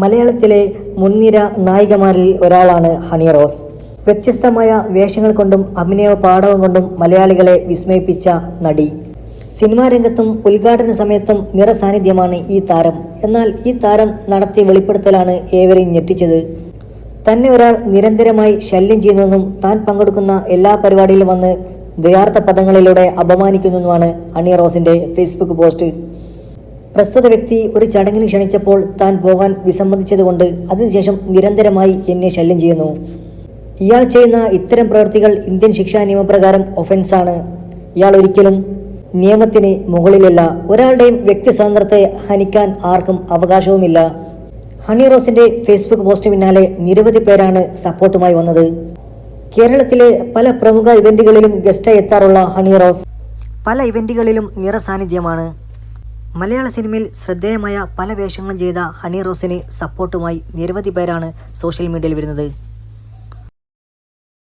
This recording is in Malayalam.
മലയാളത്തിലെ മുൻനിര നായികമാരിൽ ഒരാളാണ് ഹണി റോസ്. വ്യത്യസ്തമായ വേഷങ്ങൾ കൊണ്ടും അഭിനയ പാടവം കൊണ്ടും മലയാളികളെ വിസ്മയിപ്പിച്ച നടി. സിനിമാ രംഗത്തും ഉദ്ഘാടന സമയത്തും നിറ സാന്നിധ്യമാണ് ഈ താരം. എന്നാൽ ഈ താരം നടത്തിയ വെളിപ്പെടുത്തലാണ് ഏവരെയും ഞെട്ടിച്ചത്. തന്നെ ഒരാൾ നിരന്തരമായി ശല്യം ചെയ്യുന്നതെന്നും താൻ പങ്കെടുക്കുന്ന എല്ലാ പരിപാടിയിലും വന്ന് ദ്വയാർത്ഥ പദങ്ങളിലൂടെ അപമാനിക്കുന്നെന്നുമാണ് ഹണി റോസിന്റെ ഫേസ്ബുക്ക് പോസ്റ്റ്. പ്രസ്തുത വ്യക്തി ഒരു ചടങ്ങിന് ക്ഷണിച്ചപ്പോൾ താൻ പോകാൻ വിസമ്മതിച്ചതുകൊണ്ട് അതിനുശേഷം നിരന്തരമായി എന്നെ ശല്യം ചെയ്യുന്നു. ഇയാൾ ചെയ്യുന്ന ഇത്തരം പ്രവൃത്തികൾ ഇന്ത്യൻ ശിക്ഷാ നിയമപ്രകാരം ഒഫൻസാണ് ഇയാൾ ഒരിക്കലും നിയമത്തിന് മുകളിലല്ല ഒരാളുടെയും വ്യക്തി സ്വാതന്ത്ര്യത്തെ ഹനിക്കാൻ ആർക്കും അവകാശവുമില്ല. ഹണി റോസിന്റെ ഫേസ്ബുക്ക് പോസ്റ്റിന് പിന്നാലെ നിരവധി പേരാണ് സപ്പോർട്ടുമായി വന്നത്. കേരളത്തിലെ പല പ്രമുഖ ഇവന്റുകളിലും ഗസ്റ്റായി എത്താറുള്ള ഹണി റോസ് പല ഇവന്റുകളിലും നിറസാന്നിധ്യമാണ്. മലയാള സിനിമയിൽ ശ്രദ്ധേയമായ പല വേഷങ്ങളും ചെയ്ത ഹണി റോസിന് സപ്പോർട്ടുമായി നിരവധി പേരാണ് സോഷ്യൽ മീഡിയയിൽ വരുന്നത്.